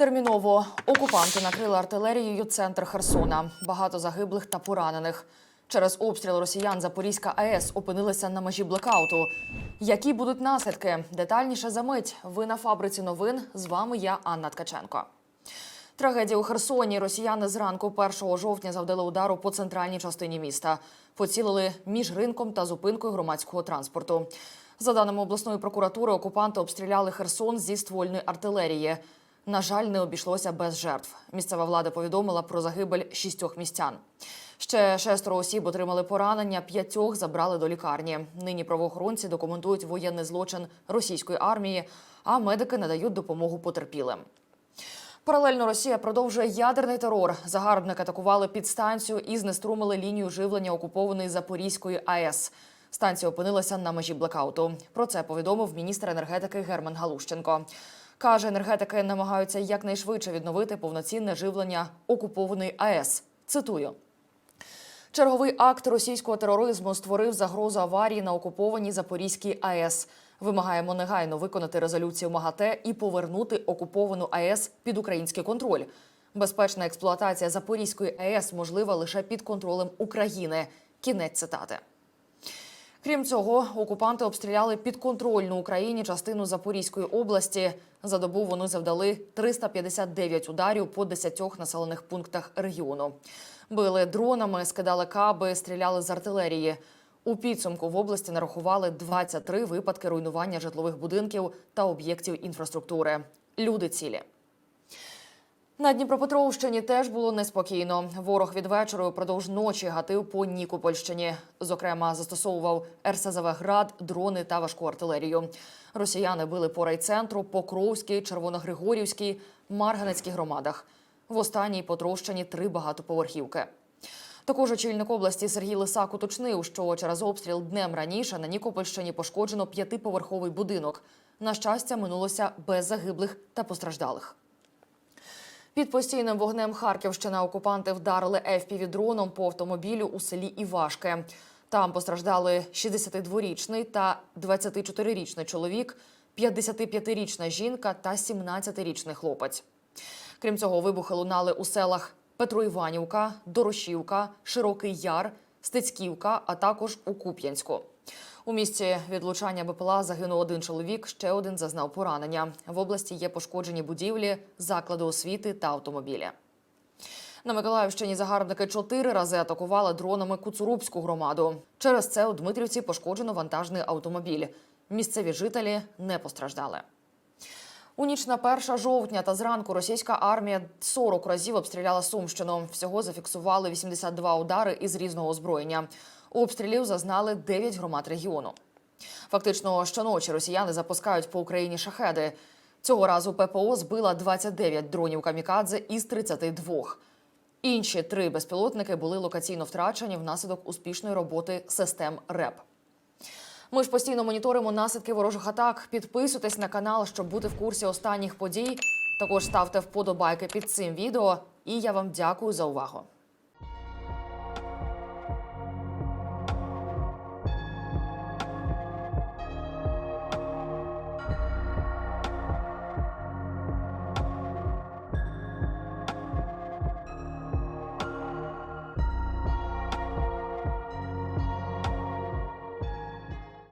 Терміново окупанти накрили артилерією центр Херсона. Багато загиблих та поранених. Через обстріл росіян Запорізька АЕС опинилися на межі блекауту. Які будуть наслідки? Детальніше за мить. Ви на фабриці новин. З вами я Анна Ткаченко. Трагедія у Херсоні. Росіяни зранку 1 жовтня завдали удару по центральній частині міста. Поцілили між ринком та зупинкою громадського транспорту. За даними обласної прокуратури, окупанти обстріляли Херсон зі ствольної артилерії. На жаль, не обійшлося без жертв. Місцева влада повідомила про загибель шістьох містян. Ще шестеро осіб отримали поранення, п'ятьох забрали до лікарні. Нині правоохоронці документують воєнний злочин російської армії, а медики надають допомогу потерпілим. Паралельно Росія продовжує ядерний терор. Загарбники атакували підстанцію і знеструмили лінію живлення окупованої Запорізької АЕС. Станція опинилася на межі блекауту. Про це повідомив міністр енергетики Герман Галущенко. Каже, енергетики намагаються якнайшвидше відновити повноцінне живлення окупованої АЕС. Цитую. Черговий акт російського тероризму створив загрозу аварії на окупованій Запорізькій АЕС. Вимагаємо негайно виконати резолюцію МАГАТЕ і повернути окуповану АЕС під український контроль. Безпечна експлуатація Запорізької АЕС можлива лише під контролем України. Кінець цитати. Крім цього, окупанти обстріляли підконтрольну Україні частину Запорізької області. За добу вони завдали 359 ударів по 10 населених пунктах регіону. Били дронами, скидали каби, стріляли з артилерії. У підсумку в області нарахували 23 випадки руйнування житлових будинків та об'єктів інфраструктури. Люди цілі. На Дніпропетровщині теж було неспокійно. Ворог від вечора упродовж ночі гатив по Нікопольщині. Зокрема, застосовував РСЗВ «Град», дрони та важку артилерію. Росіяни били по райцентру, Покровській, Червоногригорівській, Марганецькій громадах. В останній потрощені три багатоповерхівки. Також очільник області Сергій Лисак уточнив, що через обстріл днем раніше на Нікопольщині пошкоджено п'ятиповерховий будинок. На щастя, минулося без загиблих та постраждалих. Під постійним вогнем Харківщина окупанти вдарили FPV-дроном по автомобілю у селі Івашке. Там постраждали 62-річний та 24-річний чоловік, 55-річна жінка та 17-річний хлопець. Крім цього, вибухи лунали у селах Петроіванівка, Дорошівка, Широкий Яр, Стецьківка, а також у Куп'янську. У місці відлучання БПЛА загинув один чоловік, ще один зазнав поранення. В області є пошкоджені будівлі, заклади освіти та автомобілі. На Миколаївщині загарбники чотири рази атакували дронами Куцурубську громаду. Через це у Дмитрівці пошкоджено вантажний автомобіль. Місцеві жителі не постраждали. У ніч на 1 жовтня та зранку російська армія 40 разів обстріляла Сумщину. Всього зафіксували 82 удари із різного озброєння. Обстрілів зазнали 9 громад регіону. Фактично, щоночі росіяни запускають по Україні шахеди. Цього разу ППО збила 29 дронів камікадзе із 32. Інші три безпілотники були локаційно втрачені внаслідок успішної роботи систем РЕП. Ми ж постійно моніторимо наслідки ворожих атак. Підписуйтесь на канал, щоб бути в курсі останніх подій. Також ставте вподобайки під цим відео. І я вам дякую за увагу.